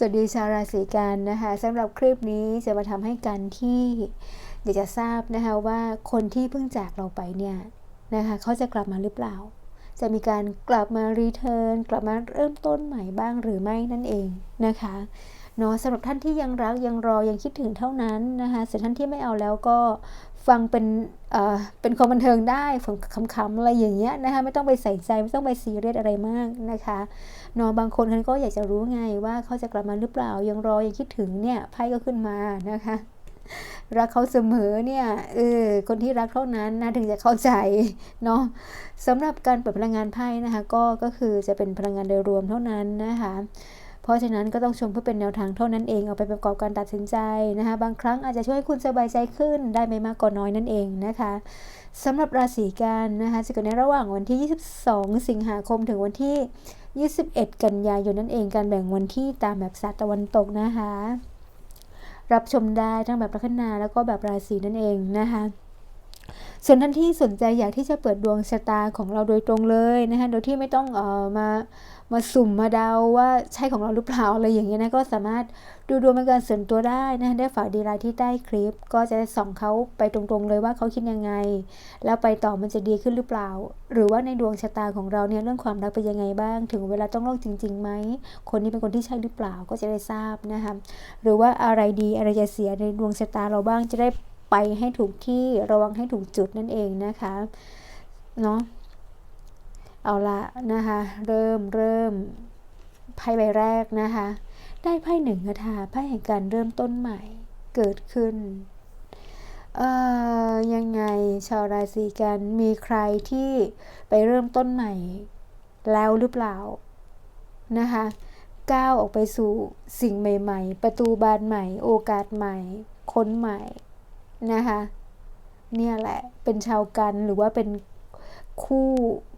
สวัสดีชาวราศีกันนะคะสำหรับคลิปนี้จะมาทำให้กันที่อยากจะทราบนะคะว่าคนที่เพิ่งจากเราไปเนี่ยนะคะเขาจะกลับมาหรือเปล่า จะมีการกลับมารีเทิร์นกลับมาเริ่มต้นใหม่บ้างหรือไม่นั่นเองนะคะ เนาะสำหรับท่านที่ยังรักยังรอยังคิดถึงเท่านั้นนะคะส่วนท่านที่ไม่เอาแล้วก็ฟังเป็นเอ่อเป็นความบันเทิงได้ฟังคำๆอะไรอย่างเงี้ยนะคะไม่ต้องไปใส่ใจไม่ต้องไปซีเรียสอะไรมากนะคะเนาะบางคนเขาก็อยากจะรู้ไงว่าเขาจะกลับมาหรือเปล่ายังรอยังคิดถึงเนี่ยไพ่ก็ขึ้นมานะคะรักเขาเสมอเนี่ยเออคนที่รักเท่านั้นนะถึงจะเข้าใจเนาะสำหรับการเปิดพลังงานไพ่นะคะก็ก็คือจะเป็นพลังงานโดยรวมเท่านั้นนะคะ ราะฉะนั้นก็ต้องชมเพื่อเป็นแนวทางเท่านั้นเองเอาไปประกอบการตัดสินใจนะคะ บางครั้งอาจจะช่วยให้คุณสบายใจขึ้นได้ไม่มากก็น้อยนั่นเองนะคะสำหรับราศีกันนะคะจะเกิดในระหว่างวันที่ 22 สิงหาคมถึงวันที่ 21 กันยายนนั่นเองการแบ่งวันที่ตามแบบศาสตร์ตะวันตกนะคะ รับชมได้ทั้งแบบลัคนาแล้วก็แบบราศีนั่นเองนะคะ ส่วนท่านที่สนใจอยากที่จะเปิดดวงชะตาของเราโดยตรงเลยนะคะโดยที่ไม่ต้องเอ่อมามาสุ่มมาเดาว่าใช่ของเราหรือเปล่าอะไรอย่างเงี้ยนะก็สามารถดูดวงเป็นการส่วนตัวได้นะได้ฝากดีไลน์ที่ใต้คลิป ก็จะส่องเขาไปตรงๆเลยว่าเขาคิดยังไง แล้วไปต่อมันจะดีขึ้นหรือเปล่า หรือว่าในดวงชะตาของเราเนี่ยเรื่องความรักเป็นยังไงบ้าง ถึงเวลาต้องเลิกจริงๆไหมคนนี้เป็นคนที่ใช่หรือเปล่าก็จะได้ทราบนะคะหรือว่าอะไรดีอะไรจะเสียในดวงชะตาเราบ้างจะได้ ไปให้ถูกที่ระวังให้ถูกจุดนั่นเองนะคะเนาะเอาละนะคะ เริ่มเริ่มไพ่ใบแรกนะคะ ได้ไพ่หนึ่งคาถาไพ่แห่งการเริ่มต้นใหม่เกิดขึ้นเอ่อยังไงชาวราศีกันมีใครที่ไปเริ่มต้นใหม่แล้วหรือเปล่านะคะก้าวออกไปสู่สิ่งใหม่ ๆ ประตูบานใหม่ โอกาสใหม่ค้นใหม่ นะคะเนี่ยแหละเป็นชาวกันหรือว่าเป็นคู่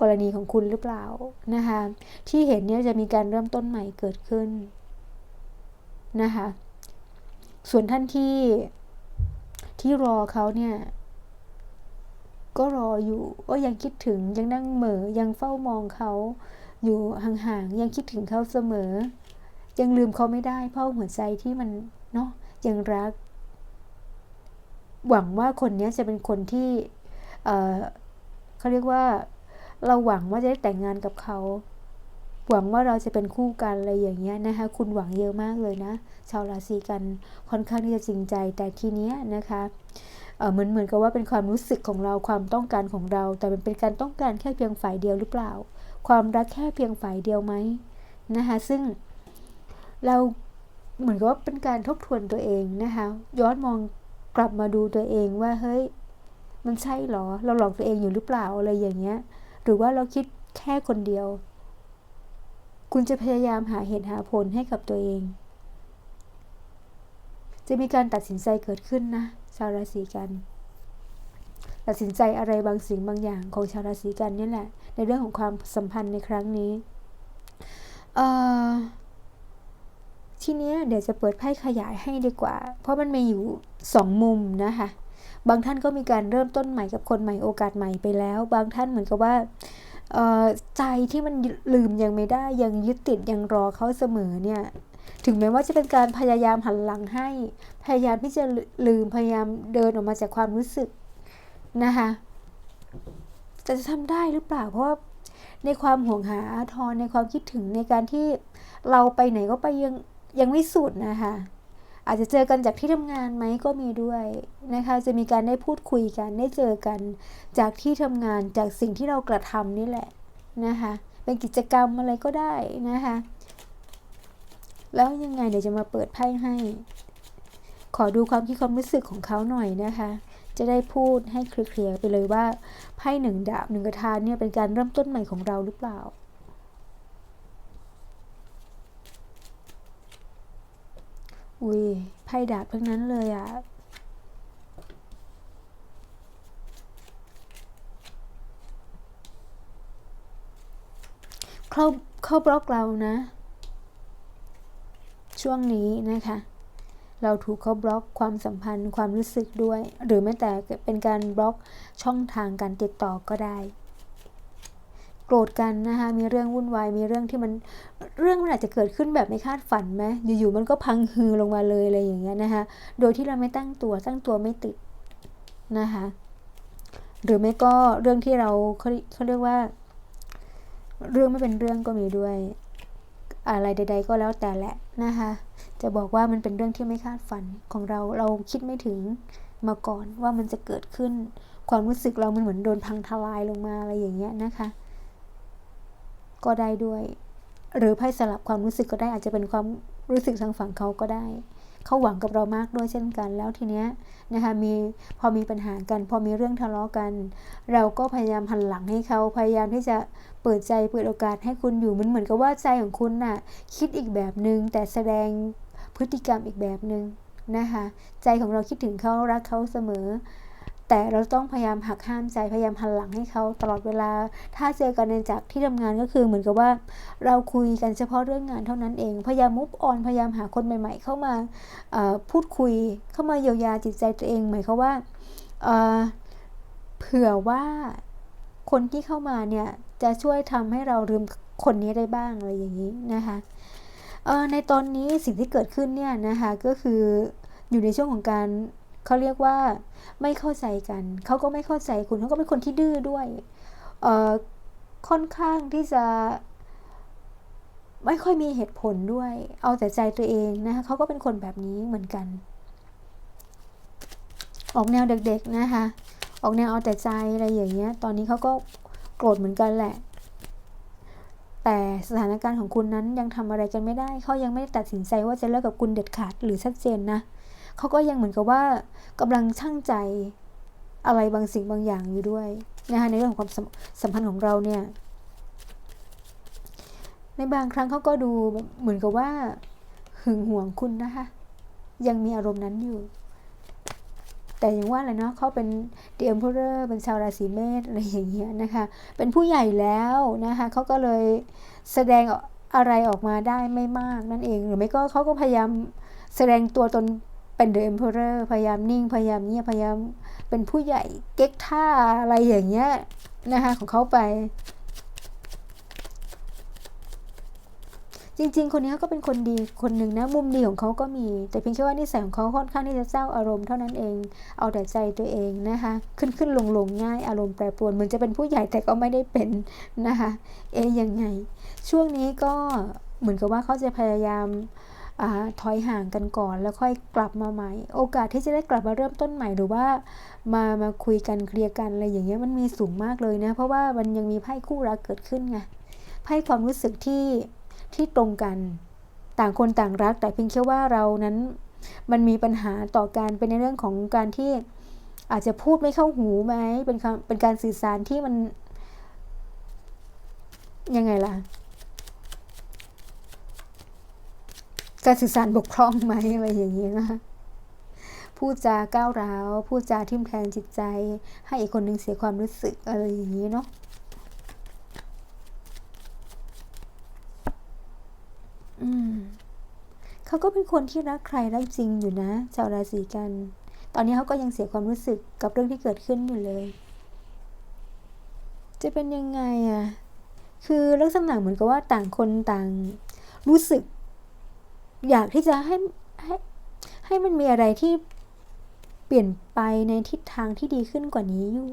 กรณีของคุณหรือเปล่านะคะที่เห็นเนี่ยจะมีการเริ่มต้นใหม่เกิดขึ้นนะคะส่วนท่านที่ที่รอเขาเนี่ยก็รออยู่ก็ยังคิดถึงยังนั่งเหม่อยังเฝ้ามองเขาอยู่ห่างๆยังคิดถึงเขาเสมอ ยังลืมเขาไม่ได้เพราะหัวใจที่มันเนาะยังรัก หวังว่าคนนี้จะเป็นคนที่เเขาเรียกว่า เราหวังว่าจะได้แต่งงานกับเขา หวังว่าเราจะเป็นคู่กันอะไรอย่างเงี้ยนะคะ คุณหวังเยอะมากเลยนะ ชาวราศีกันค่อนข้างที่จะจริงใจ แต่ทีเนี้ยนะคะเหมือนเหมือนกับว่าเป็นความรู้สึกของเราความต้องการของเรา แต่มันเป็นการต้องการแค่เพียงฝ่ายเดียวหรือเปล่า ความรักแค่เพียงฝ่ายเดียวไหมนะคะซึ่งเราเหมือนกับว่าเป็นการทบทวนตัวเองนะคะย้อนมอง กลับมาดูตัวเองว่าเฮ้ย มันใช่หรอ เราหลอกตัวเองอยู่หรือเปล่าอะไรอย่างเงี้ย หรือว่าเราคิดแค่คนเดียว คุณจะพยายามหาเหตุหาผลให้กับตัวเอง จะมีการตัดสินใจเกิดขึ้นนะชาวราศีกัน ตัดสินใจอะไรบางสิ่งบางอย่างของชาวราศีกันนี่แหละ ในเรื่องของความสัมพันธ์ในครั้งนี้ทีนี้เดี๋ยวจะเปิดไพ่ขยายให้ดีกว่า เพราะมันมีอยู่ สองมุมนะคะบางท่านก็มีการเริ่มต้นใหม่กับคนใหม่โอกาสใหม่ไปแล้ว บางท่านเหมือนกับว่าใจที่มันลืมยังไม่ได้ยังยึดติดยังรอเขาเสมอเนี่ยถึงแม้ว่าจะเป็นการพยายามหันหลังให้ พยายามที่จะลืมพยายามเดินออกมาจากความรู้สึกนะคะจะทำได้หรือเปล่าเพราะว่าในความห่วงหาอาทรในความคิดถึงในการที่เราไปไหนก็ไปยังยังไม่สุดนะคะ อาจจะเจอกันจากที่ทำงานไหมก็มีด้วยนะคะ จะมีการได้พูดคุยกันได้เจอกัน จากที่ทำงานจากสิ่งที่เรากระทำนี่แหละนะคะ เป็นกิจกรรมอะไรก็ได้นะคะ แล้วยังไงเดี๋ยวจะมาเปิดไพ่ให้ ขอดูความคิดความรู้สึกของเขาหน่อยนะคะ จะได้พูดให้เคลียร์ไปเลยว่าไพ่หนึ่งดาบหนึ่งกระทานเนี่ยเป็นการเริ่มต้นใหม่ของเราหรือเปล่า อุ้ยไพ่ดาบทั้งนั้นเลยอะ่ะเข้าเข้าบล็อกเรานะ ช่วงนี้นะคะ เราถูกเขาบล็อกความสัมพันธ์ความรู้สึกด้วย หรือแม้แต่เป็นการบล็อกช่องทางการติดต่อก็ได้ โกรธกันนะคะมีเรื่องวุ่นวายมีเรื่องที่มันเรื่องมันอาจจะเกิดขึ้นแบบไม่คาดฝันไหมอยู่ๆมันก็พังฮือลงมาเลยอะไรอย่างเงี้ยนะคะโดยที่เราไม่ตั้งตัวตั้งตัวไม่ติดนะคะหรือไม่ก็เรื่องที่เราเขาเขาเรียกว่า เรื่องไม่เป็นเรื่องก็มีด้วย อะไรใด ๆ ก็แล้วแต่แหละนะคะจะบอกว่ามันเป็นเรื่องที่ไม่คาดฝันของเราเราคิดไม่ถึงมาก่อนว่ามันจะเกิดขึ้นความรู้สึกเรามันเหมือนโดนพังทลายลงมาอะไรอย่างเงี้ยนะคะ ก็ได้ด้วย หรือไพ่สลับความรู้สึกก็ได้อาจจะเป็นความรู้สึกทางฝั่งเขาก็ได้ เขาหวังกับเรามากด้วยเช่นกัน แล้วทีเนี้ยนะคะมีพอมีปัญหากัน พอมีเรื่องทะเลาะกัน เราก็พยายามหันหลังให้เขาพยายามที่จะเปิดใจเปิดโอกาสให้คุณอยู่มันเหมือนกับว่าใจของคุณน่ะคิดอีกแบบหนึง่งแต่แสดงพฤติกรรมอีกแบบหนึง่งนะคะใจของเราคิดถึงเขารักเขาเสมอ แต่เราต้องพยายามหักห้ามใจพยายามหันหลังให้เขาตลอดเวลา ถ้าเจอกันในจากที่ทำงานก็คือเหมือนกับว่า เราคุยกันเฉพาะเรื่องงานเท่านั้นเอง พยายามมุฟออนพยายามหาคนใหม่ ๆ เข้ามาพูดคุยเข้ามาเยียวยาจิตใจตัวเองหมายเขามว่าเผื่อว่าคนที่เข้ามาเนี่ยจะช่วยทำให้เราลืมคนนี้ได้บ้างอะไรอย่างนี้นะคะในตอนนี้สิ่งที่เกิดขึ้นเนี่ยนะคะก็คืออยู่ในช่วงของการ เขาเรียกว่าไม่เข้าใจกัน เขาก็ไม่เข้าใจคุณเขาก็เป็นคนที่ดื้อด้วยค่อนข้างที่จะไม่ค่อยมีเหตุผลด้วย เอาแต่ใจตัวเองนะคะเขาก็เป็นคนแบบนี้เหมือนกัน ออกแนวเด็กๆนะคะ ออกแนวเอาแต่ใจอะไรอย่างเงี้ย ตอนนี้เขาก็โกรธเหมือนกันแหละ แต่สถานการณ์ของคุณนั้นยังทำอะไรกันไม่ได้ เขายังไม่ได้ตัดสินใจว่าจะเลิกกับคุณเด็ดขาดหรือชัดเจนนะ เขาก็ยังเหมือนกับว่ากำลังช่างใจอะไรบางสิ่งบางอย่างอยู่ด้วยนะคะในเรื่องของความสัมพันธ์ของเราเนี่ย ในบางครั้งเขาก็ดูเหมือนกับว่าหึงหวงคุณนะคะ ยังมีอารมณ์นั้นอยู่ แต่อย่างว่าแหละเนาะเขาเป็นเดียมเพอร์เป็นชาวราศีเมษอะไรอย่างเงี้ยนะคะ เป็นผู้ใหญ่แล้วนะคะเขาก็เลยแสดงอะไรออกมาได้ไม่มากนั่นเอง หรือไม่ก็เขาก็พยายามแสดงตัวตน เป็นเดอะเอ็มเพอเรอร์พยายามนิ่ง พยายามเงียบพยายามเป็นผู้ใหญ่เก๊กท่าอะไรอย่างเงี้ยนะคะของเขาไป จริง ๆ คนนี้เขาก็เป็นคนดีคนหนึ่งนะ มุมดีของเขาก็มี แต่เพียงแค่ว่านิสัยของเขาค่อนข้างที่จะเจ้าอารมณ์เท่านั้นเอง เอาแต่ใจตัวเองนะคะ ขึ้นขึ้นลงลงง่ายอารมณ์แปรปรวนเหมือนจะเป็นผู้ใหญ่แต่ก็ไม่ได้เป็นนะคะ เอ๊ยยังไง ช่วงนี้ก็เหมือนกับว่าเขาจะพยายาม ถอยห่างกันก่อน แล้วค่อยกลับมาใหม่ โอกาสที่จะได้กลับมาเริ่มต้นใหม่หรือว่า มามาคุยกันเคลียร์กันอะไรอย่างเงี้ยมันมีสูงมากเลยนะ เพราะว่ามันยังมีไพ่คู่รักเกิดขึ้นไงไพ่ความรู้สึกที่ที่ตรงกัน ต่างคนต่างรัก แต่เพียงแค่ว่าเรานั้น มันมีปัญหาต่อการเป็นในเรื่องของการที่อาจจะพูดไม่เข้าหูไหมเป็นเป็นการสื่อสารที่มันยังไงล่ะ การสื่อสารบกพร่องไหมอะไรอย่างนี้นะคะพูดจาก้าวร้าวพูดจาทิ่มแทงจิตใจ ให้อีกคนหนึ่งเสียความรู้สึกอะไรอย่างนี้เนาะอืมเขาก็เป็นคนที่รักใครรักจริงอยู่นะชาวราศีกัน ตอนนี้เขาก็ยังเสียความรู้สึกกับเรื่องที่เกิดขึ้นอยู่เลย จะเป็นยังไงอะ่ะ คือลักษณะเหมือนกับว่าต่างคนต่างรู้สึก อยากที่จะให้ให้ให้มันมีอะไรที่เปลี่ยนไปในทิศทางที่ดีขึ้นกว่านี้อยู่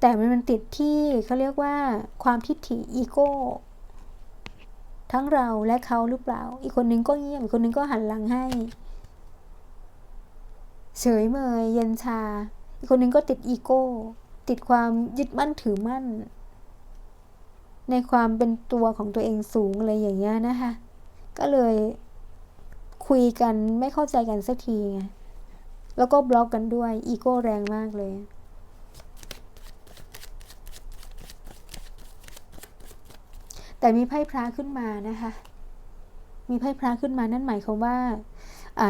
แต่มันมันติดที่เขาเรียกว่าความทิฏฐิอีโก้ ทั้งเราและเขาหรือเปล่า อีกคนนึงก็เงียบอีกคนนึงก็หันหลังให้เฉยเมยเย็นชา อีกคนนึงก็ติดอีโก้ ติดความยึดมั่นถือมั่น ในความเป็นตัวของตัวเองสูงอะไรอย่างเงี้ยนะคะ ก็เลยคุยกันไม่เข้าใจกันสักทีไงแล้วก็บล็อกกันด้วยอีโก้แรงมากเลยแต่มีไพ่พระขึ้นมานะคะ มีไพ่พระขึ้นมานั่นหมายความว่า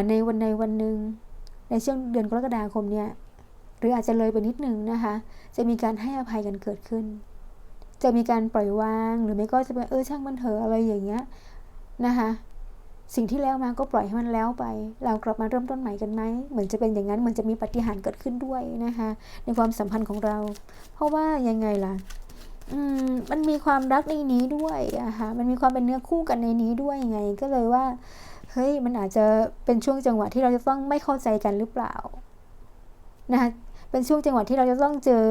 ในวันในวันหนึ่งในช่วงเดือนกรกฎาคมเนี่ย หรืออาจจะเลยไปนิดนึงนะคะ จะมีการให้อภัยกันเกิดขึ้น จะมีการปล่อยวาง หรือไม่ก็จะเป็นเออช่างมันเถอะอะไรอย่างเงี้ยนะคะสิ่งที่แล้วมาก็ปล่อยให้มันแล้วไป เรากลับมาเริ่มต้นใหม่กันไหม เหมือนจะเป็นอย่างนั้นเหมือนจะมีปฏิหารเกิดขึ้นด้วยนะคะ ในความสัมพันธ์ของเรา เพราะว่ายังไงล่ะมมันมีความรักในนี้ด้วยอะค่ะมันมีความเป็นเนื้อคู่กันในนี้ด้วยยังไง ก็เลยว่า เฮ้ย มันอาจจะเป็นช่วงจังหวะที่เราจะต้องไม่เข้าใจกันหรือเปล่านะคะเป็นช่วงจังหวะที่เราจะต้องเจอ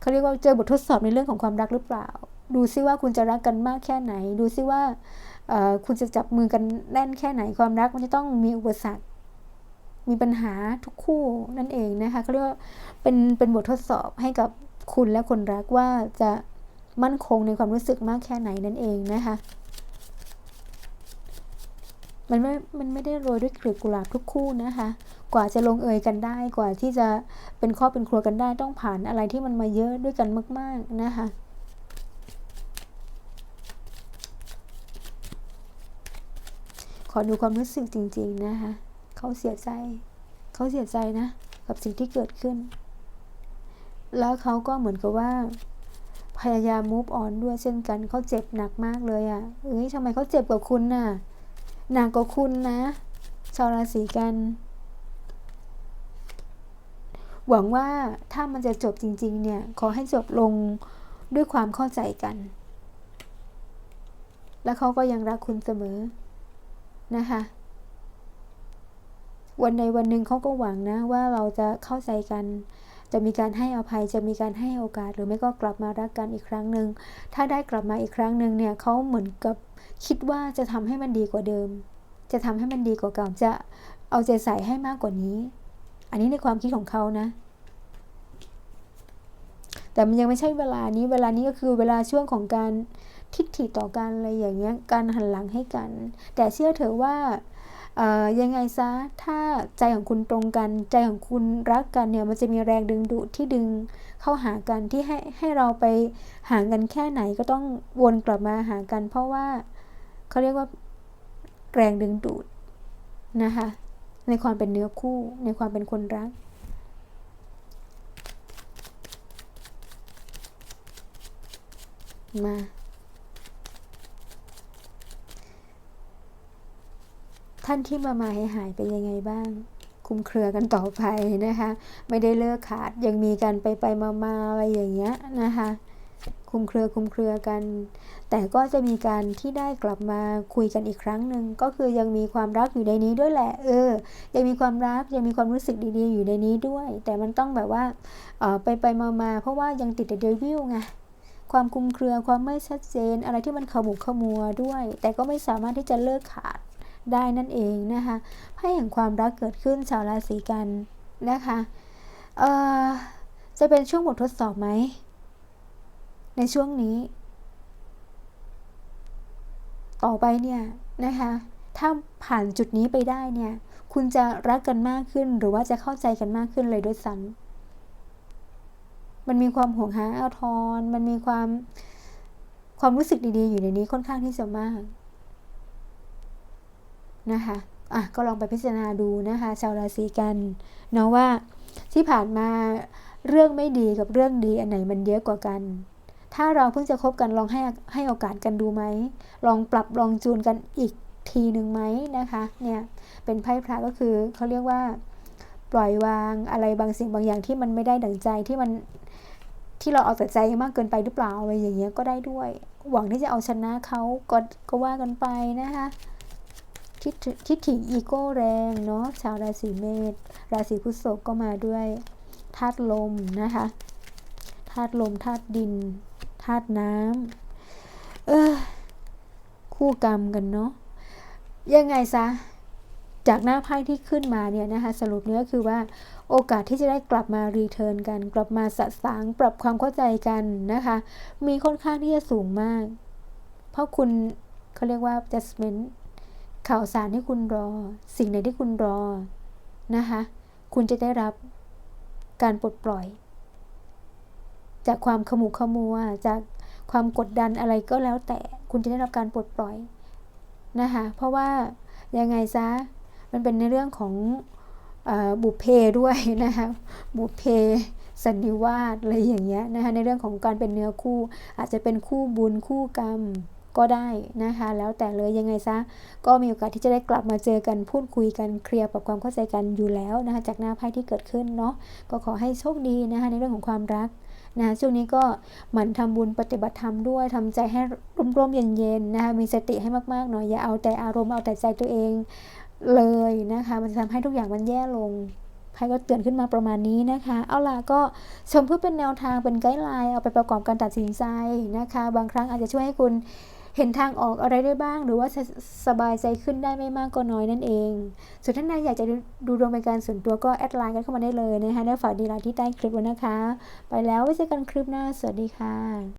เขาเรียกว่าเจอบททดสอบในเรื่องของความรักหรือเปล่า ดูซิว่าคุณจะรักกันมากแค่ไหน ดูซิว่าคุณจะจับมือกันแน่นแค่ไหนความรักมันจะต้องมีอุปสรรค มีปัญหาทุกคู่นั่นเองนะคะเขาเรียกว่าเป็นเป็นบททดสอบให้กับคุณและคนรักว่าจะมั่นคงในความรู้สึกมากแค่ไหนนั่นเองนะคะ มันไม่ มันไม่ได้โรยด้วยกลีบกุหลาบทุกคู่นะคะ กว่าจะลงเอยกันได้ กว่าที่จะเป็นครอบเป็นครัวกันได้ ต้องผ่านอะไรที่มันมาเยอะด้วยกันมาก ๆ นะคะขอดูความรู้สึกจริง ๆ นะคะ เขาเสียใจ เขาเสียใจนะ กับสิ่งที่เกิดขึ้น แล้วเขาก็เหมือนกับว่า พยายาม move on ด้วยเช่นกัน เขาเจ็บหนักมากเลยอะ่ะ เอ้ยทำไมเขาเจ็บกว่าคุณน่ะ หนักกว่าคุณนะ ชาวราศีกัน หวังว่าถ้ามันจะจบจริง ๆ เนี่ย ขอให้จบลงด้วยความเข้าใจกัน และเขาก็ยังรักคุณเสมอนะคะ วันในวันหนึ่งเขาก็หวังนะว่าเราจะเข้าใจกัน จะมีการให้อภัย จะมีการให้โอกาส หรือไม่ก็กลับมารักกันอีกครั้งหนึ่ง ถ้าได้กลับมาอีกครั้งหนึ่งเนี่ยเขาเหมือนกับคิดว่าจะทำให้มันดีกว่าเดิม จะทำให้มันดีกว่าเก่า จะเอาใจใส่ให้มากกว่านี้ อันนี้ในความคิดของเขานะ แต่มันยังไม่ใช่เวลานี้ เวลานี้ก็คือเวลาช่วงของการทิฏฐิต่อกันอะไรอย่างเงี้ย การหันหลังให้กัน แต่เชื่อเถอะว่า ยังไงซะถ้าใจของคุณตรงกัน ใจของคุณรักกันเนี่ยมันจะมีแรงดึงดูดที่ดึงเข้าหากันที่ให้ให้เราไปห่างกันแค่ไหนก็ต้องวนกลับมาหากัน เพราะว่าเขาเรียกว่าแรงดึงดูดนะคะ ในความเป็นเนื้อคู่ในความเป็นคนรักมา ท่านที่มามาให้หายไปยังไงบ้าง คุมเครือกันต่อไปนะคะ ไม่ได้เลิกขาดยังมีกันไปไปมามาอะไรอย่างเงี้ยนะคะคุมเครือคุมเครือกัน แต่ก็จะมีการที่ได้กลับมาคุยกันอีกครั้งหนึ่งก็คือยังมีความรักอยู่ในนี้ด้วยแหละ เออ ยังมีความรักยังมีความรู้สึกดีๆอยู่ในนี้ด้วย แต่มันต้องแบบว่าเออไปไปมามาเพราะว่ายังติดเดวิลไงความคุมเครือความไม่ชัดเจน อะไรที่มันขมุกขมัวด้วย แต่ก็ไม่สามารถที่จะเลิกขาด ได้นั่นเองนะคะไพ่แห่งความรักเกิดขึ้นชาวราศีกันนะคะเอ่อจะเป็นช่วงบททดสอบไหม ในช่วงนี้ ต่อไปเนี่ยนะคะถ้าผ่านจุดนี้ไปได้เนี่ย คุณจะรักกันมากขึ้นหรือว่าจะเข้าใจกันมากขึ้นเลยด้วยซ้ำมันมีความห่วงหาอาทร มันมีความความรู้สึกดีๆ อยู่ในนี้ค่อนข้างที่จะมาก นะคะอะก็ลองไปพิจารณาดูนะคะชาวราศีกันเนาะว่าที่ผ่านมาเรื่องไม่ดีกับเรื่องดีอันไหนมันเยอะกว่ากัน ถ้าเราเพิ่งจะคบกันลองให้ให้โอกาสกันดูไหม ลองปรับลองจูนกันอีกทีหนึ่งไหมนะคะ เนี่ยเป็นไพ่พระก็คือเขาเรียกว่า ปล่อยวางอะไรบางสิ่งบางอย่างที่มันไม่ได้ดั่งใจที่มันที่เราเอาแต่ใจมากเกินไปหรือเปล่าอะไรอย่างเงี้ยก็ได้ด้วย หวังที่จะเอาชนะเขาก็ก็ว่ากันไปนะคะ ทิฏฐิอีโก้แรงเนาะชาวราศีเมษราศีพฤษภก็มาด้วยธาตุลมนะคะธาตุลมธาตุดินธาตุน้ำเออคู่กรรมกันเนาะยังไงซะจากหน้าไพ่ที่ขึ้นมาเนี่ยนะคะสรุปเนื้อคือว่าโอกาสที่จะได้กลับมารีเทิร์นกัน กลับมาสะสางปรับความเข้าใจกันนะคะ มีค่อนข้างที่จะสูงมาก เพราะคุณเขาเรียกว่า adjustment ข่าวสารที่คุณรอ สิ่งไหนที่คุณรอนะคะ คุณจะได้รับการปลดปล่อย จากความขมุขมัว จากความกดดันอะไรก็แล้วแต่คุณจะได้รับการปลดปล่อยนะคะ เพราะว่ายังไงซะมันเป็นในเรื่องของอบุพเพด้วยนะคะบุพเพสันนิวาสอะไรอย่างเงี้ยนะคะในเรื่องของการเป็นเนื้อคู่ อาจจะเป็นคู่บุญคู่กรรม ก็ได้นะคะ แล้วแต่เลยยังไงซะ ก็มีโอกาสที่จะได้กลับมาเจอกันพูดคุยกันเคลียร์ปรับความเข้าใจกันอยู่แล้วนะคะจากหน้าไพ่ที่เกิดขึ้นเนาะก็ขอให้โชคดีนะคะในเรื่องของความรักนะช่วงนี้ก็หมั่นทำบุญปฏิบัติธรรมด้วยทำใจให้ร่มๆเย็นๆนะคะมีสติให้มากๆหน่อยอย่าเอาแต่อารมณ์เอาแต่ใจตัวเองเลยนะคะ มันจะทำให้ทุกอย่างมันแย่ลงไพ่ก็เตือนขึ้นมาประมาณนี้นะคะ เอาล่ะก็ชมเพื่อเป็นแนวทางเป็นไกด์ไลน์เอาไปประกอบการตัดสินใจนะคะ บางครั้งอาจจะช่วยให้คุณ เห็นทางออกอะไรได้บ้าง หรือว่าสบายใจขึ้นได้ไม่มากก็น้อยนั่นเอง ส่วนท่านใดอยากจะดูดวงเป็นการส่วนตัวก็แอดไลน์กันเข้ามาได้เลยนะคะได้ฝากดีไลน์ที่ใต้คลิปไว้นะคะ ไปแล้วไว้เจอกันคลิปหน้า สวัสดีค่ะ